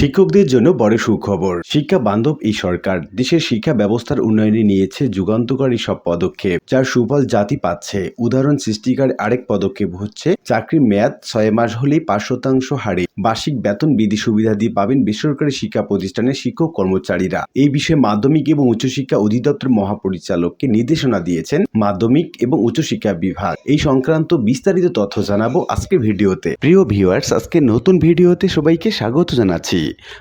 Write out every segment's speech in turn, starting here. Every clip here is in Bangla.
শিক্ষকদের জন্য বড় সুখবর। শিক্ষা বান্ধব এই সরকার। দেশের শিক্ষা ব্যবস্থার উন্নয়নে নিয়েছে যুগান্তকারী সব পদক্ষেপ, যার সুফল জাতি পাচ্ছে। উদাহরণ সৃষ্টিকার আরেক পদক্ষেপ হচ্ছে, চাকরির মেয়াদ ছয় মাস হলেই পাঁচ শতাংশ হারে। বার্ষিক বেতন বিধি সুবিধা দিয়ে পাবেন বেসরকারি শিক্ষা প্রতিষ্ঠানের শিক্ষক কর্মচারীরা। এই বিষয়ে মাধ্যমিক এবং উচ্চশিক্ষা অধিদপ্তর মহাপরিচালককে নির্দেশনা দিয়েছেন মাধ্যমিক এবং উচ্চশিক্ষা বিভাগ। এই সংক্রান্ত বিস্তারিত তথ্য জানাব আজকের ভিডিওতে। প্রিয় ভিউয়ার্স আজকে নতুন ভিডিওতে সবাইকে স্বাগত জানাচ্ছি।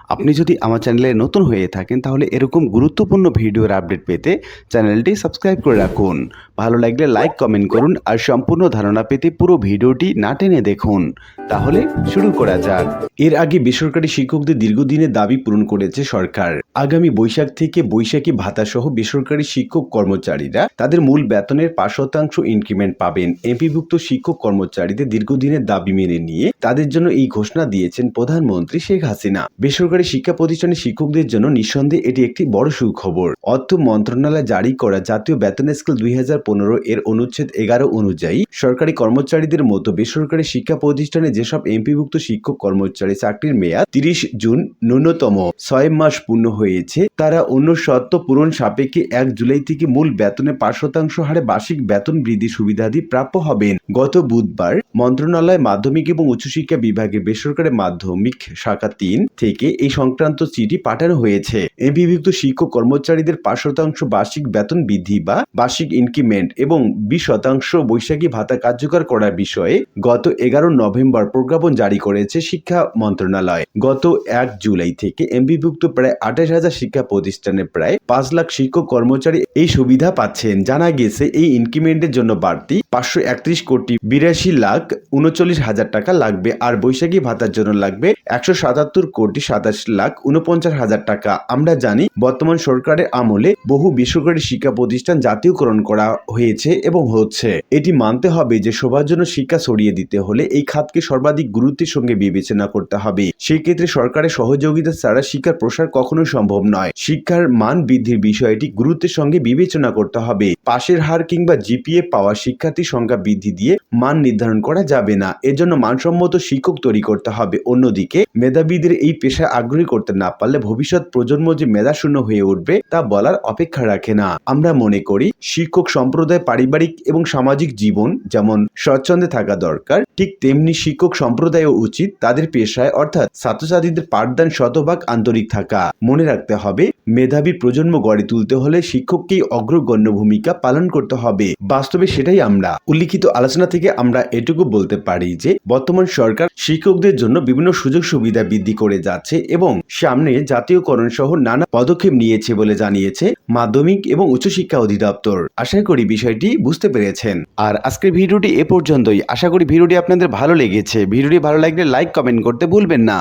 আপনি যদি আমার চ্যানেলে নতুন হয়ে থাকেন, তাহলে এরকম গুরুত্বপূর্ণ ভিডিওর আপডেট পেতে চ্যানেলটি সাবস্ক্রাইব করে রাখুন। ভালো লাগলে লাইক, কমেন্ট করুন আর সম্পূর্ণ ধারণা পেতে পুরো ভিডিওটি না টেনে দেখুন। তাহলে শুরু করা যাক। এর আগে বেসরকারি শিক্ষকদের দীর্ঘদিনের দাবি পূরণ করেছে সরকার। আগামী বৈশাখ থেকে বৈশাখী ভাতা সহ বেসরকারি শিক্ষক কর্মচারীরা তাদের মূল বেতনের পাঁচ শতাংশ ইনক্রিমেন্ট পাবেন। এমপিভুক্ত শিক্ষক কর্মচারীদের দীর্ঘদিনের দাবি মেনে নিয়ে তাদের জন্য এই ঘোষণা দিয়েছেন প্রধানমন্ত্রী শেখ হাসিনা। বেসরকারি শিক্ষা প্রতিষ্ঠানের শিক্ষকদের জন্য নিঃসন্দেহে এটি একটি বড় সুখবর। অর্থ মন্ত্রণালয় জারি করা জাতীয় বেতন স্কেল দুই হাজার পনেরো এর অনুচ্ছেদ এগারো অনুযায়ী সরকারি কর্মচারীদের মতো বেসরকারি শিক্ষা প্রতিষ্ঠানে যেসব এমপিভুক্ত শিক্ষক কর্মচারী চাকরির মেয়াদ তিরিশ জুন ন্যূনতম ছয় মাস পূর্ণ হয়েছে, তারা অন্য শর্ত পূরণ সাপেক্ষে এক জুলাই থেকে মূল বেতনে পাঁচ শতাংশ হারে বার্ষিক বেতন বৃদ্ধি সুবিধাদি প্রাপ্য হবেন। গত বুধবার মন্ত্রণালয় মাধ্যমিক এবং উচ্চশিক্ষা বিভাগের বেসরকারি মাধ্যমিক শাখা তিন থেকে এই সংক্রান্ত চিঠি পাঠানো হয়েছে। এমপিভুক্ত শিক্ষক কর্মচারীদের পাঁচ শতাংশ বার্ষিক বেতন বৃদ্ধি বা বার্ষিক ইনক্রিমেন্ট এবং বিশ শতাংশ বৈশাখী ভাতা কার্যকর করার বিষয়ে গত এগারো নভেম্বর প্রজ্ঞাপন জারি করেছে শিক্ষা মন্ত্রণালয়। গত এক জুলাই থেকে এমপিভুক্ত প্রায় আঠাশ হাজার শিক্ষা প্রতিষ্ঠানে প্রায় পাঁচ লাখ শিক্ষক কর্মচারী এই সুবিধা পাচ্ছেন। জানা গেছে এই ইনক্রিমেন্টের জন্য বাড়তি পাঁচশো একত্রিশ কোটি বিরাশি লাখ উনচল্লিশ হাজার টাকা লাগবে আর বৈশাখী ভাতার জন্য লাগবে একশো সাতাত্তর কোটি সাতাশ লাখ উনপঞ্চাশ হাজার টাকা। আমরা জানি, বর্তমান সরকারের আমলে বহু বেসরকারি শিক্ষা প্রতিষ্ঠান জাতীয়করণ করা হয়েছে এবং হচ্ছে। এটি মানতে হবে যে, সবার জন্য শিক্ষা ছড়িয়ে দিতে হলে এই খাতকে সর্বাধিক গুরুত্বের সঙ্গে বিবেচনা করতে হবে। সেই ক্ষেত্রে সরকারের সহযোগিতা ছাড়া শিক্ষার প্রসার কখনোই সম্ভব নয়। শিক্ষার মান বৃদ্ধির বিষয়টি গুরুত্বের সঙ্গে বিবেচনা করতে হবে। পাশের হার কিংবা জিপিএ পাওয়া শিক্ষার্থীর সংখ্যা বৃদ্ধি দিয়ে মান নির্ধারণ করা যাবে না। এজন্য মানসম্মত শিক্ষক তৈরি করতে হবে। অন্যদিকে, মেধাবীদের এই পেশায় আগ্রহী করতে না পারলে ভবিষ্যৎ প্রজন্ম যে মেধাশূন্য হয়ে উঠবে, তা বলার অপেক্ষা রাখে না। আমরা মনে করি, শিক্ষক সম্প্রদায় পারিবারিক এবং সামাজিক জীবন যেমন স্বচ্ছন্দে থাকা দরকার, ঠিক তেমনি শিক্ষক সম্প্রদায়ও উচিত তাদের পেশায় অর্থাৎ ছাত্রছাত্রীদের পাঠদান শতভাগ আন্তরিক থাকা। মনে রাখতে হবে মেধাবী প্রজন্ম গড়ে তুলতে হলে শিক্ষককেই অগ্রগণ্য ভূমিকা পালন করতে হবে। বাস্তবে সেটাই আমরা। উল্লিখিত আলোচনা থেকে আমরা এটুকু বলতে পারি যে, বর্তমান সরকার শিক্ষকদের জন্য বিভিন্ন সুযোগ সুবিধা বৃদ্ধি করে যাচ্ছে এবং সামনে জাতীয়করণ সহ নানা পদক্ষেপ নিয়েছে বলে জানিয়েছে মাধ্যমিক এবং উচ্চশিক্ষা অধিদপ্তর। আশা করি বিষয়টি বুঝতে পেরেছেন। আর আজকের ভিডিওটি এ পর্যন্তই। আশা করি ভিডিওটি আপনাদের ভালো লেগেছে। ভিডিওটি ভালো লাগলে লাইক, কমেন্ট করতে ভুলবেন না।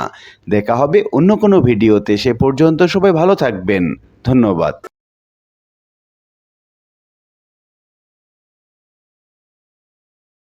দেখা হবে অন্য কোনো ভিডিওতে। সে পর্যন্ত সবাই ভালো ধন্যবাদ।